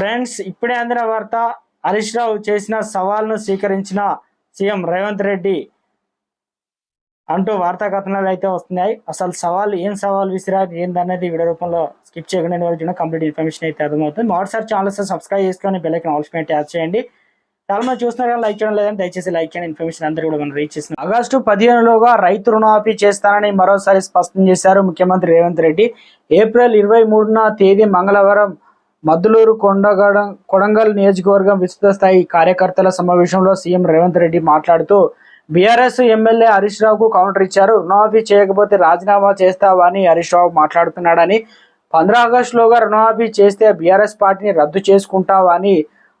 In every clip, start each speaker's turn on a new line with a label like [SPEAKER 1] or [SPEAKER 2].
[SPEAKER 1] Friends ఇప్పుడే అందిన వార్త హరీష్ రావు చేసిన సవాల్ను స్వీకరించిన సీఎం రేవంత్ రెడ్డి అంటూ వార్తా కథనాలు అయితే వస్తున్నాయి. అసలు సవాల్ ఏం సవాల్ విసిరారు ఏందనేది వీడియో రూపంలో స్కిప్ చేయకుండా వరకు కంప్లీట్ ఇన్ఫర్మేషన్ అయితే అర్థమవుతుంది. మొదటిసారి ఛానల్స్ సబ్స్క్రైబ్ చేసుకొని బెల్ ఐకన్ ఆల్స్ ట్యాప్ చేయండి. చాలా మంది చూస్తున్నారు కానీ లైక్ చేయడం లేదని దయచేసి లైక్ చేయండి. ఇన్ఫర్మేషన్ అందరూ కూడా మనం రీచ్ చేసిన ఆగస్టు పదిహేనులోగా రైతు రుణమాఫీ చేస్తానని మరోసారి స్పష్టం చేశారు ముఖ్యమంత్రి రేవంత్ రెడ్డి. ఏప్రిల్ ఇరవై మూడున తేదీ మంగళవారం మద్దులూరు కొండగడ కొడంగల్ నియోజకవర్గం విస్తృత స్థాయి కార్యకర్తల సమావేశంలో సీఎం రేవంత్ రెడ్డి మాట్లాడుతూ బీఆర్ఎస్ ఎమ్మెల్యే హరీష్ రావుకు కౌంటర్ ఇచ్చారు. రుణమాఫీ చేయకపోతే రాజీనామా చేస్తావా అని హరీష్ రావు మాట్లాడుతున్నాడని పంద్రా ఆగస్టులోగా రుణమాఫీ చేస్తే బీఆర్ఎస్ పార్టీని రద్దు చేసుకుంటావా అని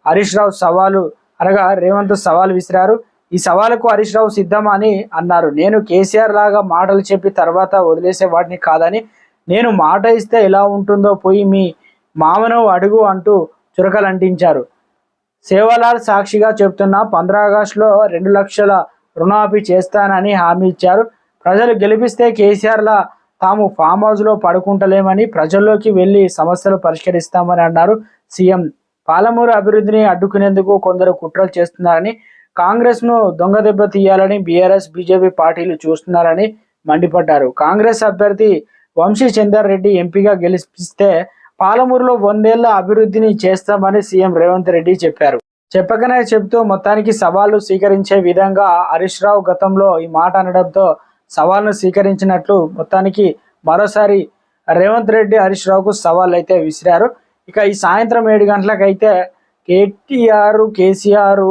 [SPEAKER 1] హరీష్ రావు సవాలు అనగా రేవంత్ సవాల్ విసిరారు. ఈ సవాలుకు హరీష్ రావు సిద్ధమా అని అన్నారు. నేను కేసీఆర్ లాగా మాటలు చెప్పి తర్వాత వదిలేసే వాటిని కాదని నేను మాట ఇస్తే ఎలా ఉంటుందో పోయి మీ మామను అడుగు అంటూ చురకలు అంటించారు సేవలాల్ సాక్షిగా చెప్తున్న పంద్రా ఆగస్టులో రెండు లక్షల రుణమాఫీ చేస్తానని హామీ ఇచ్చారు. ప్రజలు గెలిపిస్తే కేసీఆర్లా తాము ఫామ్ హౌస్లో పడుకుంటలేమని ప్రజల్లోకి వెళ్ళి సమస్యలు పరిష్కరిస్తామని అన్నారు. సీఎం పాలమూరు అభివృద్ధిని అడ్డుకునేందుకు కొందరు కుట్రలు చేస్తున్నారని కాంగ్రెస్ను దొంగ దెబ్బ తీయాలని బీఆర్ఎస్ బీజేపీ పార్టీలు చూస్తున్నారని మండిపడ్డారు. కాంగ్రెస్ అభ్యర్థి వంశీ చందర్ రెడ్డి ఎంపీగా గెలిపిస్తే పాలమూరులో వందేళ్ళ అభివృద్ధిని చేస్తామని సీఎం రేవంత్ రెడ్డి చెప్పారు. చెప్పకనే చెబుతూ మొత్తానికి సవాళ్ళు స్వీకరించే విధంగా హరీష్ రావు గతంలో ఈ మాట అనడంతో సవాల్ను స్వీకరించినట్లు మొత్తానికి మరోసారి రేవంత్ రెడ్డి హరీష్ రావుకు సవాల్ అయితే విసిరారు. ఇక ఈ సాయంత్రం ఏడు గంటలకైతే కేటీఆర్ కేసీఆర్